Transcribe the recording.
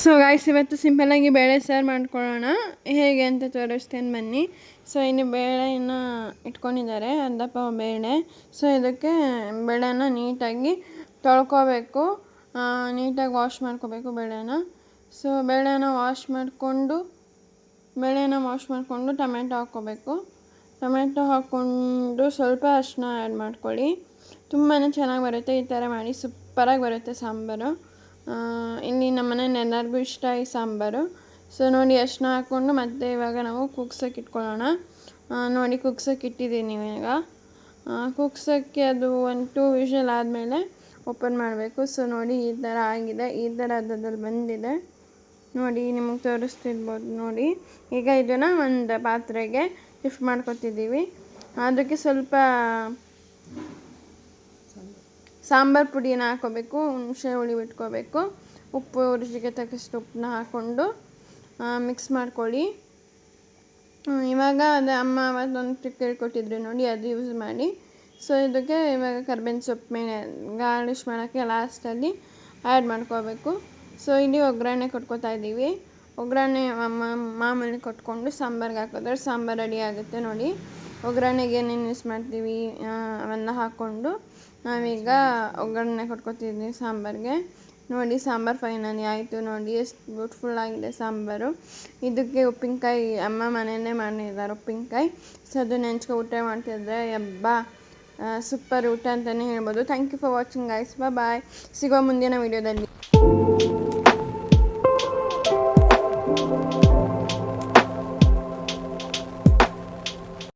So guys ಇವತ್ತು ಸಿಂಪಲ್ಲಾಗಿ ಬೇಳೆ ಸಾರು ಮಾಡ್ಕೊಳ್ಳೋಣ. ಹೇಗೆ ಅಂತ ತೋರಿಸ್ತೇನೆ ಬನ್ನಿ. ಸೊ ಇಲ್ಲಿ ಬೇಳೆನ ಇಟ್ಕೊಂಡಿದ್ದಾರೆ ಅರ್ಧಪ್ಪ ಬೇಳೆ. ಸೊ ಇದಕ್ಕೆ ಬೇಳೆನ ನೀಟಾಗಿ ತೊಳ್ಕೊಬೇಕು. ನೀಟಾಗಿ ವಾಶ್ ಮಾಡ್ಕೋಬೇಕು ಬೇಳೆನ. ಸೊ ಬೇಳೆನ ವಾಶ್ ಮಾಡಿಕೊಂಡು, ಬೇಳೆನ ವಾಶ್ ಮಾಡಿಕೊಂಡು ಟೊಮೆಟೊ ಹಾಕ್ಕೋಬೇಕು. ಟೊಮೆಟೊ ಹಾಕ್ಕೊಂಡು ಸ್ವಲ್ಪ ಅರಿಶಿನ ಆ್ಯಡ್ ಮಾಡ್ಕೊಳ್ಳಿ. ತುಂಬಾ ಚೆನ್ನಾಗಿ ಬರುತ್ತೆ. ಈ ಥರ ಮಾಡಿ ಸೂಪರಾಗಿ ಬರುತ್ತೆ ಸಾಂಬಾರು. ಇಲ್ಲಿ ನಮ್ಮ ಮನೇಲಿ ಎಲ್ಲರಿಗೂ ಇಷ್ಟ ಈ ಸಾಂಬಾರು. ಸೊ, ನೋಡಿ ಅರಿಶಿನ ಹಾಕ್ಕೊಂಡು ಮತ್ತೆ ಇವಾಗ ನಾವು ಕುಗ್ಸೋಕೆ ಇಟ್ಕೊಳ್ಳೋಣ. ನೋಡಿ, ಕುಗ್ಸೋಕೆ ಇಟ್ಟಿದ್ದೀನಿ ಇವಾಗ. ಕುಗ್ಸೋಕ್ಕೆ ಅದು ಒಂದು ಟೂ ವಿಷಲ್ ಆದಮೇಲೆ ಓಪನ್ ಮಾಡಬೇಕು. ಸೊ, ನೋಡಿ, ಈ ಥರ ಆಗಿದೆ. ಈ ಥರ ಅದ್ರಲ್ಲಿ ಬಂದಿದೆ. ನೋಡಿ, ನಿಮಗೆ ತೋರಿಸ್ತಿರ್ಬೋದು ನೋಡಿ. ಈಗ ಇದನ್ನು ಒಂದು ಪಾತ್ರೆಗೆ ಶಿಫ್ಟ್ ಮಾಡ್ಕೊತಿದ್ದೀವಿ. ಅದಕ್ಕೆ ಸ್ವಲ್ಪ ಸಾಂಬಾರು ಪುಡಿನ ಹಾಕೋಬೇಕು, ಹುಣಸೆ ಹುಳಿ ಬಿಟ್ಕೋಬೇಕು. ಉಪ್ಪು, ರುಚಿಗೆ ತಕ್ಕಷ್ಟು ಉಪ್ಪನ್ನ ಹಾಕ್ಕೊಂಡು ಮಿಕ್ಸ್ ಮಾಡ್ಕೊಳ್ಳಿ. ಇವಾಗ ಅದು ಅಮ್ಮ ಅವತ್ತೊಂದು ಟ್ರಿಕ್ ಹೇಳ್ಕೊಟ್ಟಿದ್ರು ನೋಡಿ, ಅದು ಯೂಸ್ ಮಾಡಿ. ಸೊ ಇದಕ್ಕೆ ಇವಾಗ ಕರ್ಬೇವಿನ ಸೊಪ್ಪು ಮೇಲೆ ಗಾರ್ನಿಷ್ ಮಾಡೋಕ್ಕೆ ಲಾಸ್ಟಲ್ಲಿ ಆ್ಯಡ್ ಮಾಡ್ಕೋಬೇಕು. ಸೊ ಇಲ್ಲಿ ಒಗ್ಗರಣೆ ಕೊಟ್ಕೋತಾ ಇದ್ದೀವಿ. ಒಗ್ಗರಣೆ ಮಾಮೂಲಿ ಕೊಟ್ಕೊಂಡು ಸಾಂಬಾರ್ಗೆ ಹಾಕಿದ್ರೆ ಸಾಂಬಾರು ರೆಡಿ ಆಗುತ್ತೆ ನೋಡಿ. ಒಗ್ಗರಣೆಗೆ ಏನೇನು ಯೂಸ್ ಮಾಡ್ತೀವಿ ಅವೆಲ್ಲ ಹಾಕ್ಕೊಂಡು ನಾವೀಗ ಒಗ್ಗರಣೆ ಕೊಟ್ಕೊತಿದ್ವಿ ಸಾಂಬಾರಿಗೆ. ನೋಡಿ ಸಾಂಬಾರು ಫೈನಲಿ ಆಯಿತು ನೋಡಿ, ಎಷ್ಟು ಬ್ಯೂಟಿಫುಲ್ ಆಗಿದೆ ಸಾಂಬಾರು. ಇದಕ್ಕೆ ಉಪ್ಪಿನಕಾಯಿ ಅಮ್ಮ ಮನೆಯೇ ಮಾಡಿದ್ದಾರೆ ಉಪ್ಪಿನಕಾಯಿ. ಸೊ ಅದು ನೆಂಚ್ಕೊ ಊಟ ಮಾಡ್ತಿದ್ರೆ ಹಬ್ಬ ಸೂಪರ್ ಊಟ ಅಂತಲೇ ಹೇಳ್ಬೋದು. Thank you for watching guys bye ಸಿಗೋ ಮುಂದಿನ ವೀಡಿಯೋದಲ್ಲಿ